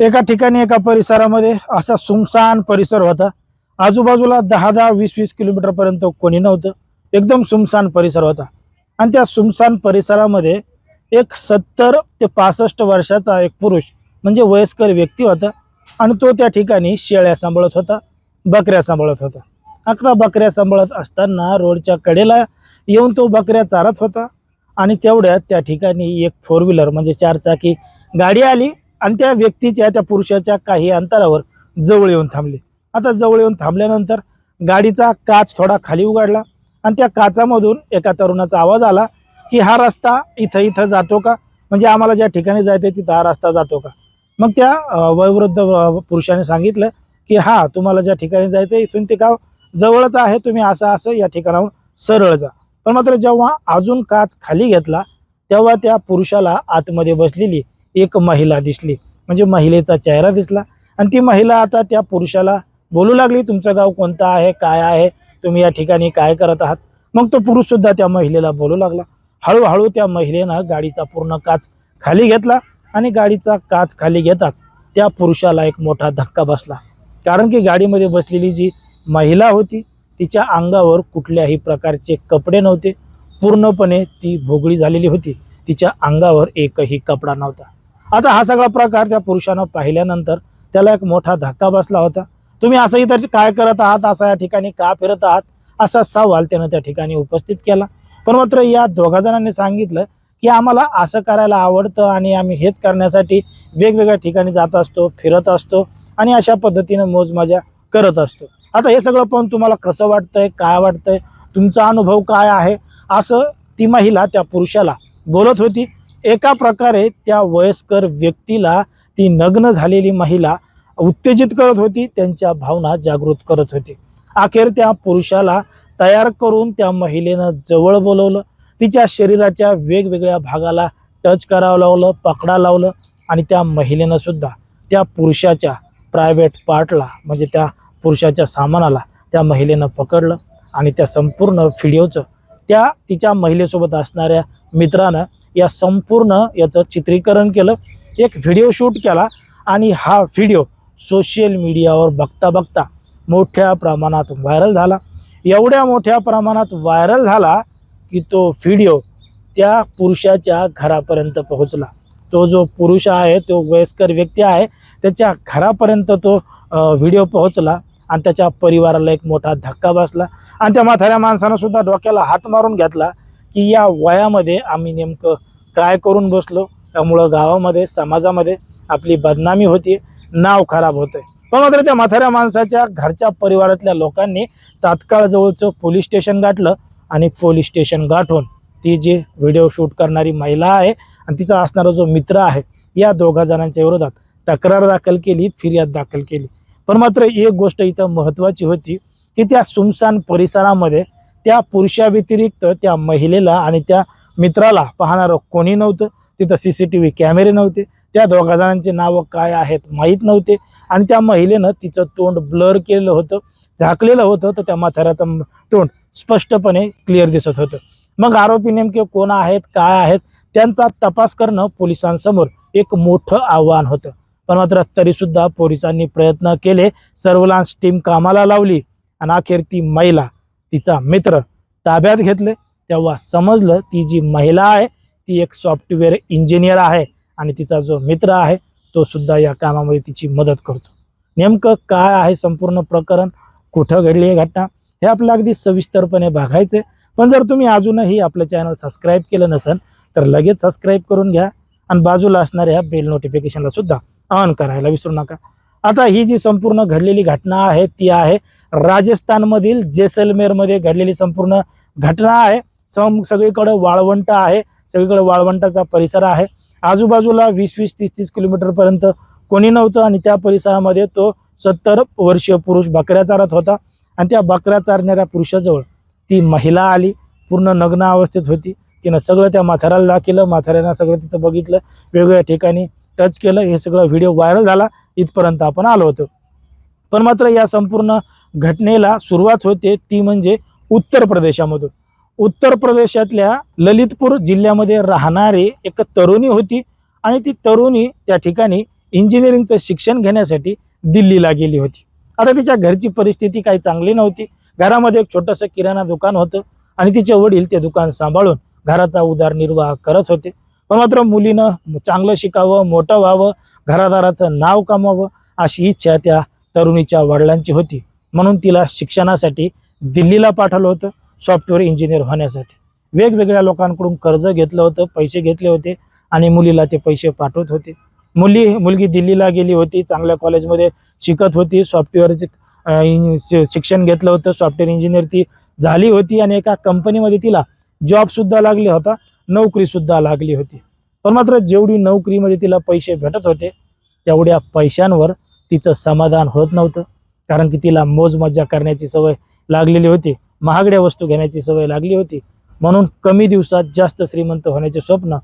एका ठिकाणी एका परिसरामध्ये असा सुमसान परिसर होता. आजूबाजूला दहा दहा वीस वीस किलोमीटरपर्यंत कोणी नव्हतं. एकदम सुमसान परिसर होता. आणि त्या सुमसान परिसरामध्ये एक सत्तर ते पासष्ट वर्षाचा एक पुरुष म्हणजे वयस्कर व्यक्ती होता आणि तो त्या ठिकाणी शेळ्या सांभाळत होता बकऱ्या सांभाळत होता. अकरा बकऱ्या सांभाळत असताना रोडच्या कडेला येऊन तो बकऱ्या चारत होता आणि तेवढ्यात त्या ठिकाणी एक फोर व्हीलर म्हणजे चारचाकी गाडी आली. आणि त्या व्यक्तीच्या त्या पुरुषाच्या काही अंतरावर जवळ येऊन थांबले. आता जवळ येऊन थांबल्यानंतर गाडीचा काच थोडा खाली उघडला आणि त्या काचामधून एका तरुणाचा आवाज आला की हा रस्ता इथं इथं जातो का? म्हणजे आम्हाला ज्या ठिकाणी जायचं तिथं हा रस्ता जातो का? मग त्या वयोवृद्ध पुरुषाने सांगितलं की हा तुम्हाला ज्या ठिकाणी जायचं इथून ते गाव जवळच आहे तुम्ही असं असं या ठिकाणाहून सरळ जा. पण मात्र जेव्हा अजून काच खाली घेतला तेव्हा त्या पुरुषाला आतमध्ये बसलेली एक महिला दिसली. म्हणजे महिलेचा चेहरा दिसला. आणि ती महिला आता त्या पुरुषाला बोलू लागली तुमचं गाव कोणतं आहे? काय आहे? तुम्ही या ठिकाणी काय करत आहात? मग तो पुरुषसुद्धा त्या महिलेला बोलू लागला. हळूहळू त्या महिलेनं गाडीचा पूर्ण काच खाली घेतला आणि गाडीचा काच खाली घेताच त्या पुरुषाला एक मोठा धक्का बसला. कारण की गाडीमध्ये बसलेली जी महिला होती तिच्या अंगावर कुठल्याही प्रकारचे कपडे नव्हते. पूर्णपणे ती भोगळी झालेली होती. तिच्या अंगावर एकही कपडा नव्हता. आता हा सगळा प्रकार त्या पुरुषानं पाहिल्यानंतर त्याला एक मोठा धक्का बसला होता. तुम्ही असं इतर काय करत आहात असं या ठिकाणी का फिरत आहात असा सवाल त्यानं त्या ठिकाणी उपस्थित केला. पण मात्र या दोघा जणांनी सांगितलं की आम्हाला असं करायला आवडतं आणि आम्ही हेच करण्यासाठी वेगवेगळ्या ठिकाणी जात असतो फिरत असतो आणि अशा पद्धतीनं मोजमजा करत असतो. आता हे सगळं पाहून तुम्हाला कसं वाटतंय काय वाटतंय तुमचा अनुभव काय आहे असं ती महिला त्या पुरुषाला बोलत होती. एका प्रकारे त्या वयस्कर व्यक्तीला ती नग्न झालेली महिला उत्तेजित करत होती त्यांच्या भावना जागृत करत होती. अखेर त्या पुरुषाला तयार करून त्या महिलेनं जवळ बोलवलं. तिच्या शरीराच्या वेगवेगळ्या भागाला टच करावं लावलं पकडा लावलं आणि त्या महिलेनं सुद्धा त्या पुरुषाच्या प्रायव्हेट पार्टला म्हणजे त्या पुरुषाच्या सामानाला त्या महिलेनं पकडलं आणि त्या संपूर्ण व्हिडिओचं त्या तिच्या महिलेसोबत असणाऱ्या मित्रानं या संपूर्ण याचं चित्रीकरण केलं. एक व्हिडिओ शूट केला आणि हा व्हिडिओ सोशल मीडियावर बघता बघता मोठ्या प्रमाणात व्हायरल झाला. एवढ्या मोठ्या प्रमाणात व्हायरल झाला की तो व्हिडिओ त्या पुरुषाच्या घरापर्यंत पोहोचला. तो जो पुरुष आहे तो वयस्कर व्यक्ती आहे त्याच्या घरापर्यंत तो व्हिडिओ पोहोचला आणि त्याच्या परिवाराला एक मोठा धक्का बसला. आणि त्या म्हाताऱ्या माणसानं सुद्धा डोक्याला हात मारून घेतला. की या वयामध्ये आम्ही नेमकं काय करून बसलो त्यामुळं गावामध्ये समाजामध्ये आपली बदनामी होती नाव खराब होतंय. पण मात्र त्या म्हाताऱ्या माणसाच्या घरच्या परिवारातल्या लोकांनी तात्काळ जवळचं पोलीस स्टेशन गाठलं आणि पोलीस स्टेशन गाठून ती जी व्हिडिओ शूट करणारी महिला आहे आणि तिचा असणारा जो मित्र आहे या दोघा जणांच्या विरोधात तक्रार दाखल केली फिर्याद दाखल केली. पण मात्र एक गोष्ट इथं महत्त्वाची होती की त्या सुमसान परिसरामध्ये त्या पुरुषाव्यतिरिक्त त्या महिलेला आणि त्या मित्राला पाहणारं कोणी नव्हतं. तिथं सी सी टी व्ही कॅमेरे नव्हते. त्या दोघा जणांचे नावं काय आहेत माहीत नव्हते. आणि त्या महिलेनं तिचं तोंड ब्लर केलेलं होतं झाकलेलं होतं. तर त्या म्हाताऱ्याचं तोंड स्पष्टपणे क्लिअर दिसत होतं. मग आरोपी नेमके कोण आहेत काय आहेत त्यांचा तपास करणं पोलिसांसमोर एक मोठं आव्हान होतं. पण मात्र तरीसुद्धा पोलिसांनी प्रयत्न केले. सर्वलान्स टीम कामाला लावली आणि अखेर ती महिला तिचा मित्र ताब्यात घेतले. तेव्हा समजलं ती जी महिला आहे ती एक सॉफ्टवेअर इंजिनियर आहे आणि तिचा जो मित्र आहे तो सुद्धा या कामामध्ये तिची मदत करतो. नेमकं काय आहे संपूर्ण प्रकरण? कुठं घडली आहे घटना? हे आपल्याला अगदी सविस्तरपणे बघायचं पण जर तुम्ही अजूनही आपलं चॅनल सबस्क्राईब केलं नसेल तर लगेच सबस्क्राईब करून घ्या आणि बाजूला असणाऱ्या बेल नोटिफिकेशनला सुद्धा ऑन करायला विसरू नका. आता ही जी संपूर्ण घडलेली घटना आहे ती आहे राजस्थानमधील जैसलमेरमध्ये घडलेली संपूर्ण घटना आहे. सम सगळीकडं वाळवंट आहे. सगळीकडे वाळवंटाचा परिसर आहे. आजूबाजूला वीस वीस तीस तीस किलोमीटरपर्यंत कोणी नव्हतं आणि त्या परिसरामध्ये तो सत्तर वर्षीय पुरुष बकऱ्या चारत होता आणि त्या बकऱ्या चारणाऱ्या पुरुषाजवळ ती महिला आली. पूर्ण नग्न अवस्थेत होती. तिनं सगळं त्या माथाऱ्याला केलं माथाऱ्यानं सगळं तिचं बघितलं. वेगवेगळ्या ठिकाणी टच केलं. हे सगळं व्हिडिओ व्हायरल झाला. इथपर्यंत आपण आलो होतो. पण मात्र या संपूर्ण घटनेला सुरुवात होते ती म्हणजे उत्तर प्रदेशामधून. उत्तर प्रदेशातल्या ललितपूर जिल्ह्यामध्ये राहणारी एक तरुणी होती आणि ती तरुणी त्या ठिकाणी इंजिनिअरिंगचं शिक्षण घेण्यासाठी दिल्लीला गेली होती. आता तिच्या घरची परिस्थिती काही चांगली नव्हती. घरामध्ये एक छोटंसं किराणा दुकान होतं आणि तिचे वडील ते दुकान सांभाळून घराचा उदरनिर्वाह करत होते. पण मात्र मुलीनं चांगलं शिकावं मोठं व्हावं घरादाराचं नाव कमावं अशी इच्छा त्या तरुणीच्या वडिलांची होती. म्हणून तिला शिक्षणासाठी दिल्लीला पाठवलं होतं सॉफ्टवेअर इंजिनियर होण्यासाठी. वेगवेगळ्या लोकांकडून कर्ज घेतलं होतं पैसे घेतले होते आणि मुलीला ते पैसे पाठवत होते. मुली मुलगी दिल्लीला गेली होती चांगल्या कॉलेजमध्ये शिकत होती सॉफ्टवेअरचे शिक्षण घेतलं होतं सॉफ्टवेअर इंजिनियर ती झाली होती आणि एका कंपनीमध्ये तिला जॉबसुद्धा लागली होता नोकरीसुद्धा लागली होती. पण मात्र जेवढी नोकरीमध्ये तिला पैसे भेटत होते तेवढ्या पैशांवर तिचं समाधान होत नव्हतं. कारण की तिला मोजमज्जा करण्याची सवय लागलेली होती. महागड्या वस्तू घेण्याची सवय लागली होती. म्हणून कमी दिवसात जास्त श्रीमंत होण्याचे स्वप्न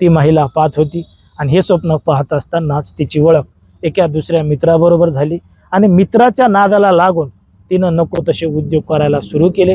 ती महिला पाहत होती. आणि हे स्वप्न पाहत असतानाच तिची ओळख एका दुसऱ्या मित्राबरोबर झाली. आणि मित्राच्या नादाला लागून तिनं नको तसे उद्योग करायला सुरू केले.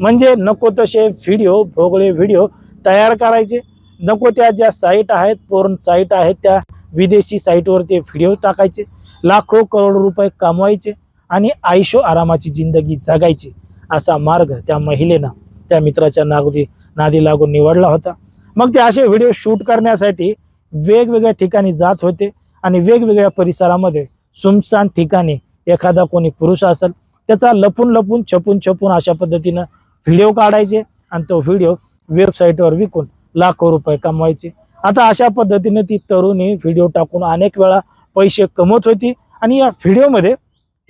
म्हणजे नको तसे व्हिडिओ भोगळे व्हिडिओ तयार करायचे. नको त्या ज्या साईट आहेत पोर्न साईट आहेत त्या विदेशी साईटवर ते व्हिडिओ टाकायचे. लाखो करोड रुपये कमवायचे. आणि आयुष्य आरामाची जिंदगी जगायची असा मार्ग त्या महिलेनं त्या मित्राच्या नागदी नादी लागून निवडला होता. मग ते असे व्हिडिओ शूट करण्यासाठी वेगवेगळ्या ठिकाणी जात होते आणि वेगवेगळ्या परिसरामध्ये सुमसान ठिकाणी एखादा कोणी पुरुष असेल त्याचा लपून लपून छपून छपून अशा पद्धतीनं व्हिडिओ काढायचे आणि तो व्हिडिओ वेबसाईटवर विकून लाखो रुपये कमवायचे. आता अशा पद्धतीने ती तरुणी व्हिडिओ टाकून अनेक वेळा पैसे कमवत होती आणि या व्हिडिओमध्ये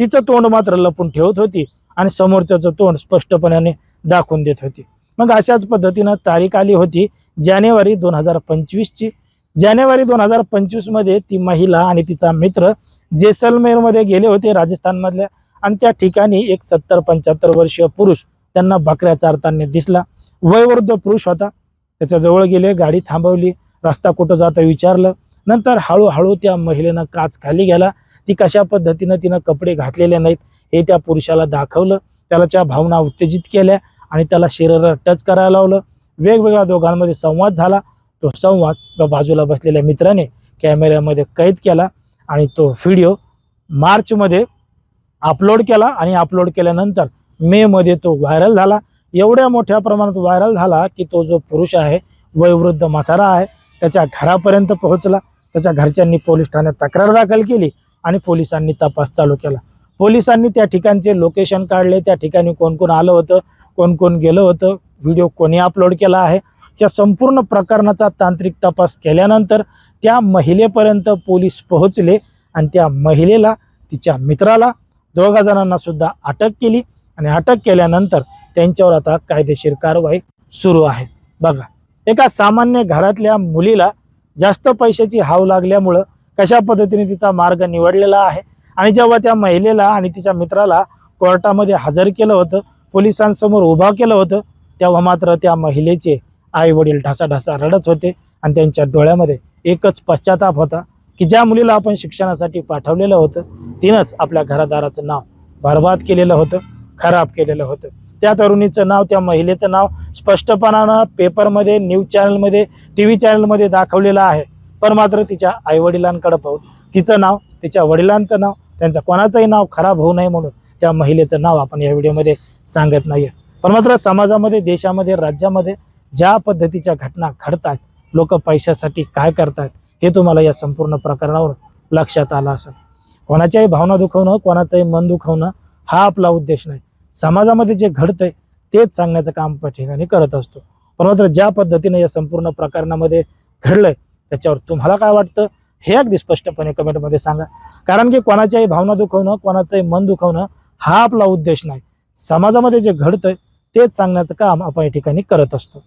तिचं तोंड मात्र लपून ठेवत होती आणि समोरच्याचं तोंड स्पष्टपणाने दाखवून देत होती. मग अशाच पद्धतीनं तारीख आली होती जानेवारी दोन हजार पंचवीसची. जानेवारी दोन हजार पंचवीसमध्ये ती महिला आणि तिचा मित्र जैसलमेरमध्ये गेले होते राजस्थानमधल्या आणि त्या ठिकाणी एक सत्तर पंच्याहत्तर वर्षीय पुरुष त्यांना बकऱ्या चारताना दिसला. वयवृद्ध पुरुष होता. त्याच्याजवळ गेले गाडी थांबवली रस्ता कुठं जाता विचारलं. नंतर हळूहळू त्या महिलेनं काच खाली गेला ती कशा पद्धतीनं तिनं कपडे घातलेले नाहीत हे त्या पुरुषाला दाखवलं. त्याला त्या भावना उत्तेजित केल्या आणि त्याला शरीराला टच करायला लावलं. वेगवेगळ्या दोघांमध्ये संवाद झाला. तो संवाद बाजूला बसलेल्या मित्राने कॅमेऱ्यामध्ये कैद केला आणि तो व्हिडिओ मार्चमध्ये अपलोड केला आणि अपलोड केल्यानंतर मेमध्ये तो व्हायरल झाला. एवढ्या मोठ्या प्रमाणात व्हायरल झाला की तो जो पुरुष आहे वयोवृद्ध म्हातारा आहे त्याच्या घरापर्यंत पोहोचला. त्याच्या घरच्यांनी पोलीस ठाण्यात तक्रार दाखल केली. आणि पोलिसांनी तपास चालू केला. पोलिसांनी त्या ठिकाणचे लोकेशन काढले. त्या ठिकाणी कोण कोण आलं होतं कोण कोण गेलं होतं व्हिडिओ कोणी अपलोड केला आहे. या संपूर्ण प्रकरणाचा तांत्रिक तपास केल्यानंतर त्या महिलेपर्यंत पोलीस पोहोचले आणि त्या महिलेला तिच्या मित्राला दोघा जणांना सुद्धा अटक केली आणि अटक केल्यानंतर त्यांच्यावर आता कायदेशीर कारवाई सुरू आहे. बघा एका सामान्य घरातल्या मुलीला जास्त पैशाची हाव लागल्यामुळं कशा पद्धतीने तिचा मार्ग निवडलेला आहे? आणि जेव्हा त्या महिलेला आणि तिच्या मित्राला कोर्टामध्ये हजर केलं होतं पोलिसांसमोर उभा केलं होतं तेव्हा मात्र त्या महिलेचे आई वडील ढासाढासा रडत होते आणि त्यांच्या डोळ्यामध्ये एकच पश्चाताप होता की ज्या मुलीला आपण शिक्षणासाठी पाठवलेलं होतं तिनंच आपल्या घरादाराचं नाव बरबाद केलेलं होतं खराब केलेलं होतं. त्या तरुणीचं नाव त्या महिलेचं नाव स्पष्टपणानं पेपरमध्ये न्यूज चॅनलमध्ये टी व्ही चॅनलमध्ये दाखवलेलं आहे. पण मात्र तिच्या आईवडिलांकडे पाहून तिचं नाव तिच्या वडिलांचं नाव त्यांचं कोणाचंही नाव खराब होऊ नये म्हणून त्या महिलेचं नाव आपण या व्हिडिओमध्ये सांगत नाही पण मात्र समाजामध्ये देशामध्ये राज्यामध्ये ज्या पद्धतीच्या घटना घडतात लोक पैशासाठी काय करतात हे तुम्हाला या संपूर्ण प्रकरणावर लक्षात आलं असेल. कोणाच्याही भावना दुखवणं कोणाचंही मन दुखवणं हा आपला उद्देश नाही. समाजामध्ये जे घडतंय तेच सांगण्याचं काम ठिकाणी करत असतो. पण मात्र ज्या पद्धतीने या संपूर्ण प्रकरणामध्ये घडलंय त्याच्यावर तुम्हाला काय वाटतं हे अगदी स्पष्टपणे कमेंटमध्ये सांगा. कारण की कोणाच्याही भावना दुखवणं कोणाचंही मन दुखवणं हा आपला उद्देश नाही. समाजामध्ये जे घडतंय तेच सांगण्याचं काम आपण या ठिकाणी करत असतो.